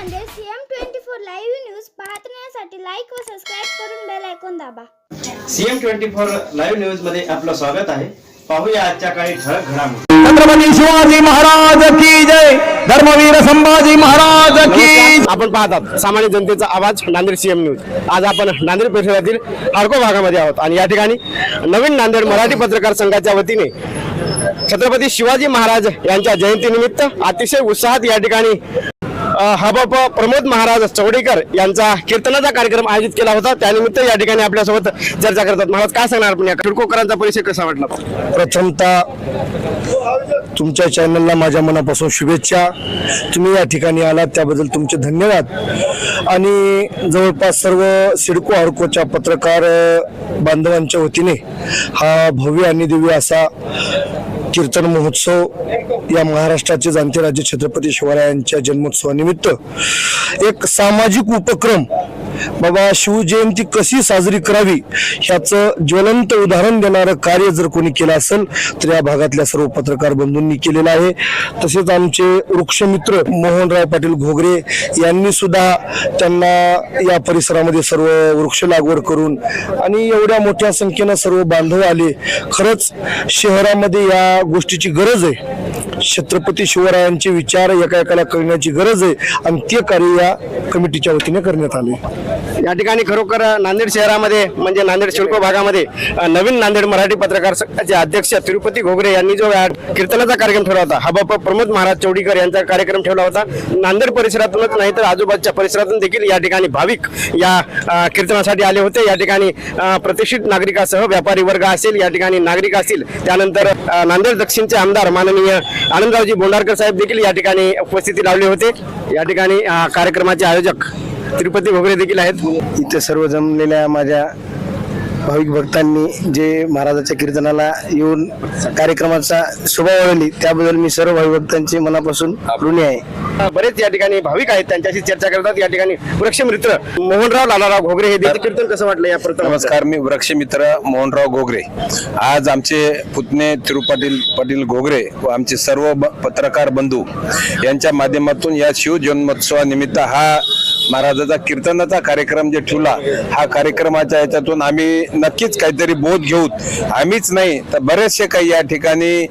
Nanded CM twenty four live news पाहण्यासाठी like व subscribe करून बेल ऐकून दाबा. सीएम ट्वेंटी फोर लाईव्ह न्यूजमध्ये आपलं स्वागत आहे. पाहूया आजच्या काही ठळक घडामोडी. छत्रपती शिवाजी महाराज की जय? धर्मवीर संभाजी महाराज की आपण पाहतात सामान्य जनतेचा आवाज नांदेड सीएम न्यूज. आज आपण नांदेड परिसरातील हाडको भागामध्ये आहोत आणि या ठिकाणी नवीन नांदेड मराठी पत्रकार संघाच्या वतीने छत्रपती शिवाजी महाराज यांच्या जयंतीनिमित्त अतिशय उत्साहात या ठिकाणी हबप प्रमोद महाराज चवडेकर यांचा कीर्तनाचा कार्यक्रम आयोजित केला होता. त्यानिमित्त या ठिकाणी आपल्यासोबत चर्चा करतात. महाराज काय सांगणार आपण या खडकोकरांचा परिचय कसा वाटला? प्रथमतः तुमच्या चॅनलला माझ्या मनापासून शुभेच्छा. तुम्ही या ठिकाणी आलात त्याबद्दल तुमचे धन्यवाद. आणि जवळपास सर्व सिडको हडकोच्या पत्रकार बांधवांच्या वतीने हा भव्य आणि दिव्य असा कीर्तन महोत्सव या महाराष्ट्राचे जाणते राजे छत्रपती शिवरायांच्या जन्मोत्सवानिमित्त एक सामाजिक उपक्रम बाबा शिवजयंती कशी साजरी करावी ह्याचं ज्वलंत उदाहरण देणारं कार्य जर कोणी केलं असेल तर या भागातल्या सर्व पत्रकार बंधूंनी केलेलं आहे. तसेच आमचे वृक्षमित्र मोहनराव पाटील घोगरे यांनी सुद्धा त्यांना या परिसरामध्ये सर्व वृक्ष लागवड करून आणि एवढ्या मोठ्या संख्येनं सर्व बांधव आले. खरंच शहरामध्ये या गोष्टीची गरज आहे. छत्रपती शिवरायांचे विचार एका एकाला गरज आहे आणि ते कार्य या कमिटीच्या वतीने करण्यात आले. या ठिकाणी खरोखर नांदेड शहरामध्ये म्हणजे नांदेड शिल्प भागामध्ये नवीन नांदेड मराठी पत्रकार संघाचे अध्यक्ष तिरुपती घोगरे यांनी जो कीर्तनाचा कार्यक्रम ठेवला होता हबाप प्रमोद महाराज चौडीकर यांचा कार्यक्रम ठेवला होता. नांदेड परिसरातूनच नाही तर आजूबाजूच्या परिसरातून देखील या ठिकाणी भाविक या कीर्तनासाठी आले होते. या ठिकाणी प्रतिष्ठित नागरिकासह व्यापारी वर्ग असेल या ठिकाणी नागरिक असतील. त्यानंतर नांदेड दक्षिणचे आमदार माननीय आनंदरावजी बोंडारकर साहेब देखील या ठिकाणी उपस्थिती लावले होते. या ठिकाणी कार्यक्रमाचे आयोजक तिरुपती घोगरे देखील आहेत? इथे सर्व जमलेल्या माझ्या भाविक भक्तांनी जे महाराजाच्या कीर्तनाला येऊन कार्यक्रमाचा शोभा वळवली त्याबद्दल मी सर्व भाविक भक्तांचे मनापासून ऋणी आहे. बरेच या ठिकाणी भाविक आहेत त्यांच्याशी चर्चा करतात या ठिकाणी वृक्षमित्र मोहनराव लालाराव घोगरे हे देखील कीर्तन कसं वाटलं या प्रथम नमस्कार मी वृक्षमित्र मोहनराव घोगरे. आज आमचे पुतणे तिरुपाटील पाटील घोगरे व आमचे सर्व ब- पत्रकार बंधू यांच्या माध्यमातून या शिवजन्मोत्सवानिमित्त हा महाराजाचा कीर्तनाचा कार्यक्रम जे ठेवला हा कार्यक्रमाच्या याच्यातून आम्ही नक्कीच काहीतरी बोध घेऊ. आम्हीच नाही तर बरेचसे काही या ठिकाणी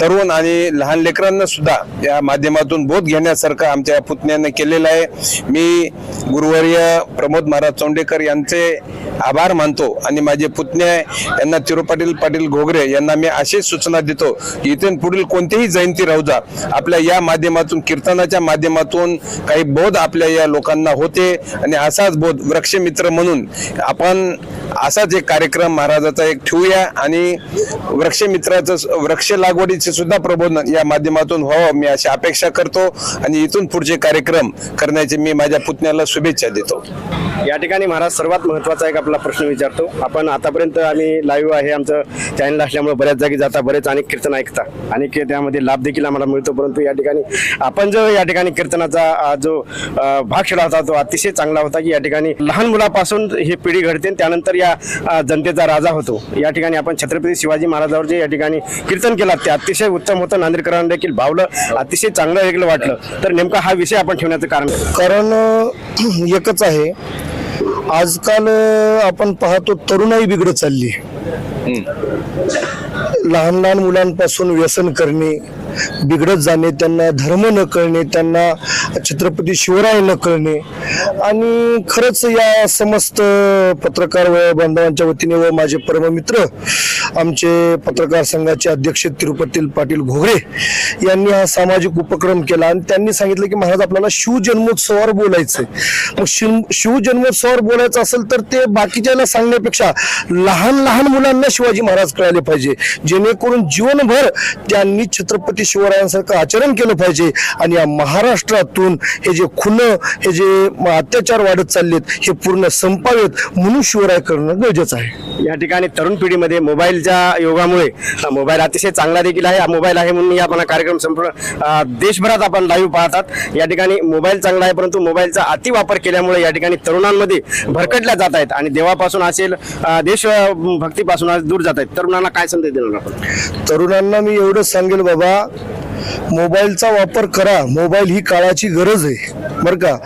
तरुण आणि लहान लेकरांना सुद्धा या माध्यमातून बोध घेण्यासारखं आमच्या पुतण्याने केलेलं आहे. मी गुरुवर्य प्रमोद महाराज चोंडेकर यांचे आभार मानतो आणि माझे पुतणे यांना तिरुपाटील पाटील घोगरे यांना मी अशीच सूचना देतो की इथून पुढील कोणतीही जयंती राहू जा आपल्या या माध्यमातून कीर्तनाच्या माध्यमातून काही बोध आपल्या या लोकांना हो होते आणि असाच बोध वृक्षमित्र म्हणून आपण असाच एक कार्यक्रम महाराजाचा एक ठेवूया आणि वृक्षमित्राचं वृक्ष लागवडीचे सुद्धा प्रबोधन या माध्यमातून व्हावं मी अशी अपेक्षा करतो आणि इथून पुढचे कार्यक्रम करण्याचे मी माझ्या पुतण्याला शुभेच्छा देतो. या ठिकाणी महाराज सर्वात महत्त्वाचा एक आपला प्रश्न विचारतो. आपण आतापर्यंत आम्ही लाईव्ह आहे आमचं चॅनल असल्यामुळे बऱ्याच जागी जाता बरेच अनेक कीर्तन ऐकता. आणि त्यामध्ये लाभ देखील आम्हाला मिळतो परंतु या ठिकाणी आपण जो या ठिकाणी कीर्तनाचा जो भाग छेडा होता तो अतिशय चांगला होता की या ठिकाणी लहान मुलापासून ही पिढी घडते त्यानंतर या जनतेचा राजा होतो. या ठिकाणी आपण छत्रपती शिवाजी महाराजांवर जे या ठिकाणी कीर्तन केलं ते अतिशय उत्तम होतं. नांदेडकरांना देखील भावलं अतिशय चांगलं वेगळं वाटलं. तर नेमका हा विषय आपण ठेवण्याचं कारण कारण एकच आहे. आजकाल आपण पाहतो तरुणाई बिघडत चालली लहान लहान मुलांपासून व्यसन करणे बिघडत जाणे त्यांना धर्म न कळणे त्यांना छत्रपती शिवराय न कळणे. आणि खरंच या समस्त पत्रकार व बांधवांच्या वतीने व माझे परममित्र आमचे पत्रकार संघाचे अध्यक्ष तिरुपती पाटील घोगरे यांनी हा सामाजिक उपक्रम केला. आणि त्यांनी सांगितलं की महाराज आपल्याला शिवजन्मोत्सवावर बोलायचंय. मग शिव शिवजन्मोत्सवावर बोलायचं असेल तर ते बाकीच्याला सांगण्यापेक्षा लहान लहान मुलांना शिवाजी महाराज कळाले पाहिजे. जेणेकरून जीवनभर त्यांनी छत्रपती शिवरायांसारखं आचरण केलं पाहिजे. आणि या महाराष्ट्रातून हे जे खुन हे जे अत्याचार वाढत चाललेत हे पूर्ण संपावेत म्हणून शिवराय करणं गरजेचं आहे. या ठिकाणी तरुण पिढीमध्ये मोबाईलच्या योगामुळे हा मोबाईल अतिशय चांगला देखील आहे. मोबाईल आहे म्हणून आपण कार्यक्रम संपूर्ण देशभरात आपण लाईव्ह पाहतात. या ठिकाणी मोबाईल चांगला आहे परंतु मोबाईलचा अतिवापर केल्यामुळे या ठिकाणी तरुणांमध्ये भरकटल्या जात आहेत. आणि देवापासून असेल देशभक्तीपासून आज दूर जात आहेत. तरुणांना काय संदेश देणार आपण? तरुणांना मी एवढं सांगेल बाबा मोबाईलचा वापर करा. मोबाईल ही काळाची गरज आहे. बरं का?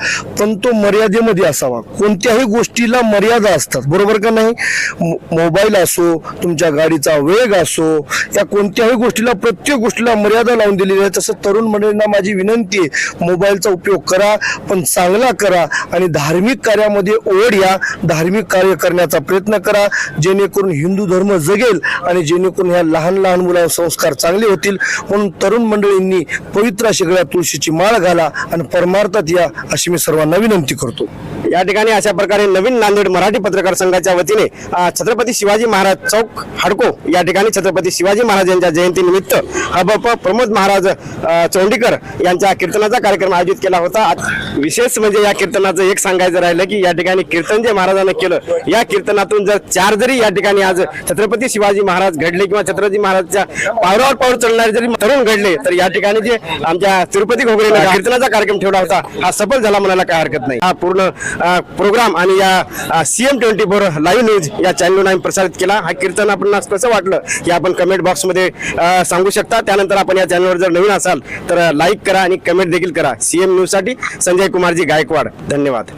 पण तो मर्यादेमध्ये असावा. कोणत्याही गोष्टीला मर्यादा असतात. बरोबर का नाही? मो- मोबाईल असो तुमच्या गाडीचा वेग असो या कोणत्याही गोष्टीला प्रत्येक गोष्टीला मर्यादा लावून दिलेली आहे. तसं तरुण मंडळींना माझी विनंती आहे मोबाईलचा उपयोग करा पण चांगला करा आणि धार्मिक कार्यामध्ये ओढ या. धार्मिक कार्य करण्याचा प्रयत्न करा. जेणेकरून हिंदू धर्म जगेल आणि जेणेकरून ह्या लहान लहान मुलांवर संस्कार चांगले होतील. म्हणून तरुण मंडळींनी पवित्र अशी गळ्यात तुळशीची माळ घाला आणि परमार्थात या अशी मी सर्वांना विनंती करतो. या ठिकाणी अशा प्रकारे नवीन नांदेड मराठी पत्रकार संघाच्या वतीने छत्रपती शिवाजी महाराज चौक हडको या ठिकाणी छत्रपती शिवाजी महाराज यांच्या जयंतीनिमित्त हबप प्रमोद महाराज चोंडीकर यांच्या कीर्तनाचा कार्यक्रम आयोजित केला होता. विशेष म्हणजे या कीर्तनाचं एक सांगायचं राहिलं की या ठिकाणी कीर्तन जे महाराजांनी केलं या कीर्तनातून जर चार जरी या ठिकाणी आज छत्रपती शिवाजी महाराज घडले किंवा छत्रपती महाराजच्या पावरावर पाऊल चढणारे जरी तरुण घडले तर या ठिकाणी जे आमच्या तिरुपती घोगरेने कीर्तनाचा कार्यक्रम ठेवला होता हा सफल झाला म्हणायला काय हरकत नाही. हा पूर्ण प्रोग्राम आणि या CM twenty four live news या चॅनलवर आम्ही प्रसारित केला. हा कीर्तन आपणास कसं वाटलं हे आपण कमेंट बॉक्समध्ये सांगू शकता. त्यानंतर आपण या चॅनलवर जर नवीन असाल तर लाईक करा आणि कमेंट देखील करा. सीएम न्यूजसाठी संजय कुमारजी गायकवाड. धन्यवाद.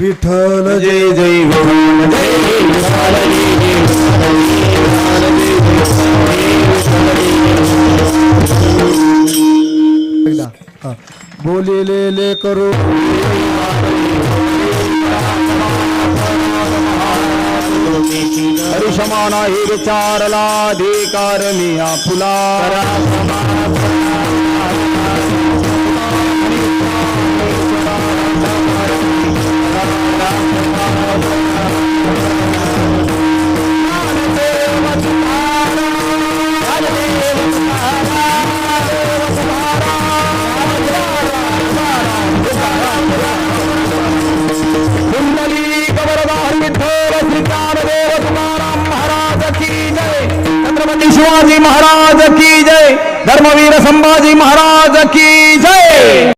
विठ्ठल जय जय बोलिले ले करो। हरिशमाना ही विचारला अधिकार मी फुला महाराज की जय. धर्मवीर संभाजी महाराज की जय.